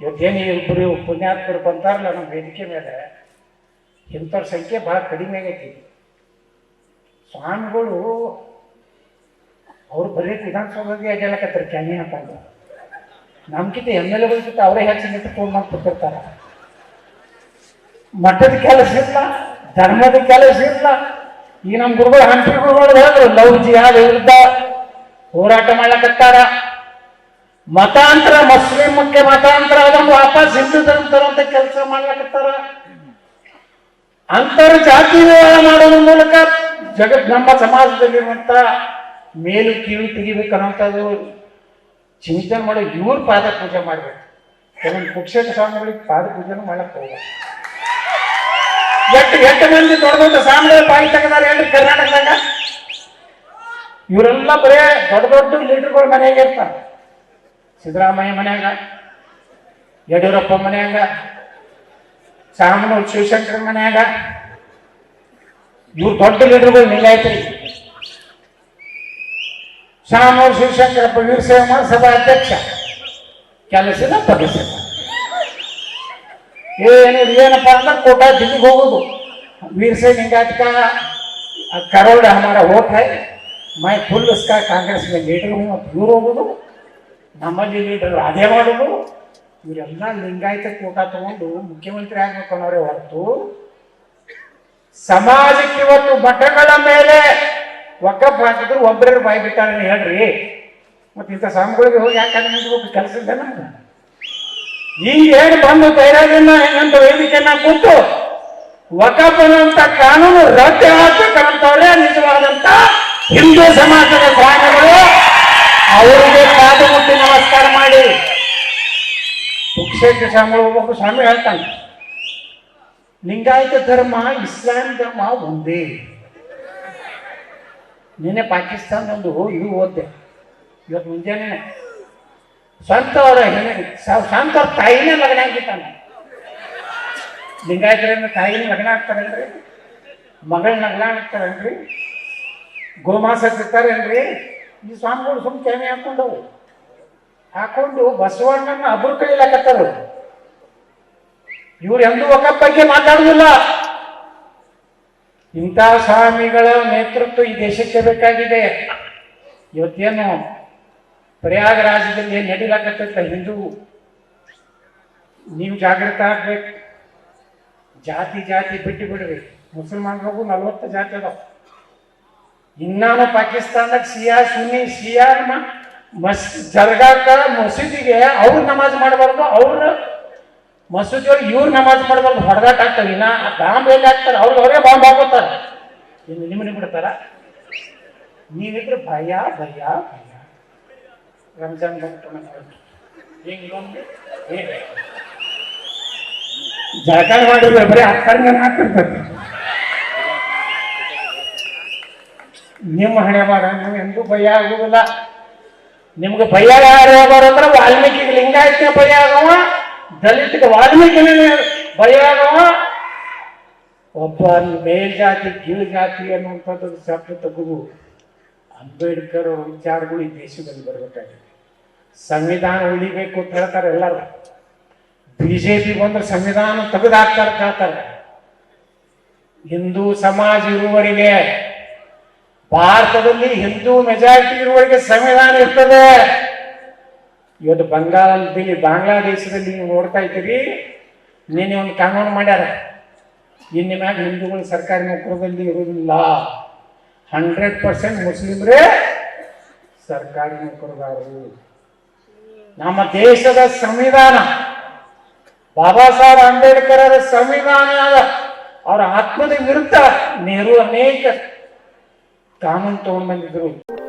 ಇವತ್ತೇನು ಇಬ್ಬರು ಪುಣ್ಯಾತ್ಮರು ಬಂತಾರಲ್ಲ ನಮ್ಮ ವೇದಿಕೆ ಮೇಲೆ, ಇಂಥವ್ರ ಸಂಖ್ಯೆ ಭಾಳ ಕಡಿಮೆ ಆಗೈತಿ. ಸ್ವಾಮಿಗಳು, ಅವ್ರು ಬರೀ ವಿಧಾನಸೌಧಕ್ಕೆ ಹೇಳಕತ್ತಾರೆ ಕ್ಯಾನಿ ಹಾಕೊಂಡು ನಮ್ಗಿಂತ ಎಂ ಎಲ್ ಎಗಳಿಗಿಂತ ಅವರೇ ಹೆಚ್ಚು ನಿಂತು ಫೋನ್ ಮಾಡಿ ಕೊಟ್ಟಿರ್ತಾರ ಮಠದ ಕೆಲಸ ಇಲ್ಲ, ಧರ್ಮದ ಕೆಲಸ ಇಲ್ಲ. ಈ ನಮ್ಮ ಗುರುಗಳು ಹಂಪಿ ಗುರುಗಳು ಹೇಳಿದ್ರು, ಲವ್ ಜಿಹಾದ್ ವಿರುದ್ಧ ಹೋರಾಟ ಮಾಡ್ಲಕತ್ತಾರ. ಮತಾಂತರ, ಮುಸ್ಲಿಮಕ್ಕೆ ಮತಾಂತರ ಅದನ್ನು ವಾಪಸ್ ಹಿಂದೂ ಧರ್ಮ ತರುವಂತ ಕೆಲಸ ಮಾಡ್ಲಕತ್ತಾರ. ಅಂತರ್ ಜಾತಿ ವಿವಾಹ ಮಾಡೋದ್ರ ಮೂಲಕ ಜಗತ್ ನಮ್ಮ ಸಮಾಜದಲ್ಲಿರುವಂತ ಮೇಲು ಕೀಳು ತೆಗಿಬೇಕನ್ನೋಂಥದ್ದು ಚಿಂತನೆ ಮಾಡಿ ಇವ್ರ ಪಾದ ಪೂಜೆ ಮಾಡ್ಬೇಕು. ಕೆಲವೊಂದು ಪುಕ್ಷೇಟ ಸ್ವಾಮಿಗಳಿಗೆ ಪಾದ ಪೂಜೆನೂ ಮಾಡಕ್ ಹೋಗ್ಬೇಕು ಎಷ್ಟು ಎಷ್ಟು ಮಂದಿ ದೊಡ್ಡ ದೊಡ್ಡ ಸ್ವಾಮಿಗಳ ಬಾಯಿ ತೆಗೆದಾರೆ ಕರ್ನಾಟಕದಾಗ? ಇವರೆಲ್ಲ ಬರೇ ದೊಡ್ಡ ದೊಡ್ಡ ಲೀಡರ್ಗಳ ಮನೆಯಾಗ ಇರ್ತಾರೆ. ಸಿದ್ದರಾಮಯ್ಯ ಮನ್ಯಾಗ, ಯಡಿಯೂರಪ್ಪ ಮನ್ಯಾಗ ಸಾಮನೂರು ಶಿವಶಂಕರ್ ಮನ್ಯಾಗ, ಇವ್ರು ದೊಡ್ಡ ಲೀಡರ್ಗಳು ನಿಲ್ಲಾಯ್ತು ರೀ ಶಾಮೂರು ಶಿವಶಂಕರಪ್ಪ ವೀರಸೇವ ಸಭಾ ಅಧ್ಯಕ್ಷ, ಕೆಲಸದ ಪದಸ್ಯ ಏನಿಲ್ಲ ಏನಪ್ಪ ಅಂದ್ರೆ ಕೋಟ ದಿಲ್ಲಿಗೆ ಹೋಗೋದು. ವೀರಸೇವ ಹಿಂಗಾಟಕ ಕರೋಡ ಹಮಾರ ಹೋಟ್ ಮೈ ಫುಲ್ ಸ್ಕಾ ಕಾಂಗ್ರೆಸ್ ಮೇಲೆ ಲೀಡರ್ ದೂರ ಹೋಗೋದು. ನಮ್ಮಲ್ಲಿ ಲೀಡರ್ ಅದೇ ಮಾಡೋದು ಇವರೆಲ್ಲ ಲಿಂಗಾಯತ ಕೂಟ ತಗೊಂಡು ಮುಖ್ಯಮಂತ್ರಿ ಆಗ್ಬೇಕು ಅನ್ನೋರೇ ಹೊರತು ಸಮಾಜಕ್ಕೆ ಇವತ್ತು ಮಠಗಳ ಮೇಲೆ ಒಕ್ಕಪ್ಪ ಹಾಕಿದ್ರು ಒಬ್ಬರೇ ಬಾಯಿ ಬಿಟ್ಟಾರೆ ಹೇಳ್ರಿ. ಮತ್ತೆ ಇಂಥ ಸ್ವಾಮಿಗಳಿಗೆ ಹೋಗಿ ಯಾಕೆ ಕೆಲಸ ನಮ್ಗೆ ಈಗ ಏನು ಬಂದು ಧೈರ್ಯದಿಂದ ಹೆಂಗಂತ ವೇದಿಕೆಯನ್ನ ಕೂತು ಅನ್ನುವಂತ ಕಾನೂನು ರದ್ದು ಆಗ್ಬೇಕಂತವ್ರೆ ನಿಜವಾದಂತ ಹಿಂದೂ ಸಮಾಜದ ಸ್ವಾಮಿಗಳು ಅವರಿಗೆ ಕಾದು ಮುಟ್ಟಿ ಕುಕ್ಷೇತ್ರ ಸ್ವಾಮಿಗಳು ಒಬ್ಬ ಸ್ವಾಮಿ ಹೇಳ್ತಾನೆ. ಲಿಂಗಾಯತ ಧರ್ಮ, ಇಸ್ಲಾಂ ಧರ್ಮ ಒಂದೇ. ನಿನ್ನೆ ಪಾಕಿಸ್ತಾನದೊಂದು ಇದು ಓದ್ದೆ. ಇವತ್ತು ಮುಂಜಾನೆ ಸ್ವಂತ ಅವರ ಸ್ವಂತ ಅವ್ರ ತಾಯಿನೇ ಲಗ್ನ ಆಗಿದ್ದಾನೆ. ಲಿಂಗಾಯತರಿಂದ ತಾಯಿನ ಲಗ್ನ ಆಗ್ತಾರಲ್ರಿ? ಮಗಳ ಲಗ್ನ ಆಗ್ತಾರಲ್ರಿ? ಗೋಮಾಸ ಸಿಗ್ತಾರೇನ್ರಿ ಈ ಸ್ವಾಮಿಗಳು ಸುಮ್ ಕ್ಯಾಮಿ ಹಾಕೊಂಡವು. ಹಾಕೊಂಡು ಬಸವಣ್ಣನ ಅಬ್ರು ಕೈಲಾಕತ್ತಾರು ಇವ್ರು ಎಂದೂ ಒಕ್ಕಪ್ಪ ಬಗ್ಗೆ ಮಾತಾಡುದಿಲ್ಲ. ಇಂಥ ಸ್ವಾಮಿಗಳ ನೇತೃತ್ವ ಈ ದೇಶಕ್ಕೆ ಬೇಕಾಗಿದೆ. ಇವತ್ತೇನು ಪ್ರಯಾಗರಾಜದಲ್ಲಿ ಏನು ನಡೀಲಾಕತ್ತ ಹಿಂದೂ? ನೀವು ಜಾಗೃತ ಆಗ್ಬೇಕು. ಜಾತಿ ಜಾತಿ ಬಿಟ್ಟು ಬಿಡ್ರಿ. ಮುಸಲ್ಮಾನರಿಗೂ ನಲ್ವತ್ತು ಜಾತಿ ಅದಾವ. ಇನ್ನಾನು ಪಾಕಿಸ್ತಾನದಾಗ ಸಿಯಾ, ಸುನ್ನಿ ಸಿಯಾ ಮಸ್ ಜರ್ಗಾಕ ಮಸೀದಿಗೆ ಅವ್ರು ನಮಾಜ್ ಮಾಡಬಾರ್ದು, ಅವ್ರ ಮಸೂದಿಯವ್ರು ಇವ್ರು ನಮಾಜ್ ಮಾಡಬಾರ್ದು ಹೊಡೆದಾಟ ಆಗ್ತಾರೆ ಇನ್ನ ಬಾಂಬ್ ಎಲ್ಲಿ ಹಾಕ್ತಾರೆ, ಅವ್ರಿಗೆ ಅವರೇ ಬಾಂಬ್ ಹಾಕೋತಾರೆ ಇನ್ನು ನಿಮ್ಮನೆ ಬಿಡ್ತಾರ? ನೀವಿದ್ರೆ ಭಯ ಭಯ ಭಯ. ರಂಜಾನ್ ಜಳಕಾರ ಮಾಡಿದ್ರೆ ಬರೀ ಹತ್ತಂಗ ಹಾಕಿರ್ತದೆ ನಿಮ್ಮ ಹಣೆ ಮಾಡ ಎಂದೂ ಭಯ ಆಗುದಿಲ್ಲ. ನಿಮ್ಗೆ ಭಯ ಯಾರು ಅಂದ್ರೆ ವಾಲ್ಮೀಕಿಗೆ ಲಿಂಗಾಯತ್ನ ಭಯ ಆಗವ, ದಲಿತಗೆ ವಾಲ್ಮೀಕಿನೇ ಭಯ ಆಗವ. ಒಬ್ಬ ಮೇಲ್ಜಾತಿ, ಕೀಳ್ಜಾತಿ ಅನ್ನುವಂಥದ್ದು ಶಬ್ದ ತೆಗೆದು. ಅಂಬೇಡ್ಕರ್ ವಿಚಾರಗಳು ಈ ದೇಶದಲ್ಲಿ ಬರಬೇಕಾಗಿದೆ. ಸಂವಿಧಾನ ಉಳಿಬೇಕು ಅಂತ ಹೇಳ್ತಾರೆ ಎಲ್ಲರೂ. ಬಿಜೆಪಿ ಬಂದ್ರೆ ಸಂವಿಧಾನ ತೆಗೆದಾಕ್ತಾರೆ ಕೇಳ್ತಾರೆ ಹಿಂದೂ ಸಮಾಜ ಇರುವವರಿಗೆ ಭಾರತದಲ್ಲಿ ಹಿಂದೂ ಮೆಜಾರಿಟಿ ಇರುವವರಿಗೆ ಸಂವಿಧಾನ ಇರ್ತದೆ. ಇವತ್ತು ಬಂಗಾಳದಲ್ಲಿ ಬಾಂಗ್ಲಾದೇಶದಲ್ಲಿ ನೀವು ನೋಡ್ತಾ ಇದ್ದೀರಿ, ನಿನ್ನೆ ಒಂದು ಕಾನೂನು ಮಾಡ್ಯಾರ. ಇನ್ನು ಮ್ಯಾಗ ಹಿಂದೂಗಳು ಸರ್ಕಾರಿ ನೌಕರದಲ್ಲಿ ಇರುವುದಿಲ್ಲ. ಹಂಡ್ರೆಡ್ ಪರ್ಸೆಂಟ್ ಮುಸ್ಲಿಮ್ರೇ ಸರ್ಕಾರಿ ನೌಕರದಾರರು ನಮ್ಮ ದೇಶದ ಸಂವಿಧಾನ, ಬಾಬಾ ಸಾಹೇಬ್ ಅಂಬೇಡ್ಕರ್ ಅವರ ಸಂವಿಧಾನ ಅವರ ಆತ್ಮದ ವಿರುದ್ಧ ನೆಹರು ಅನೇಕ ಕಾನೂನು ತಗೊಂಡ್ ಬಂದಿದ್ರು.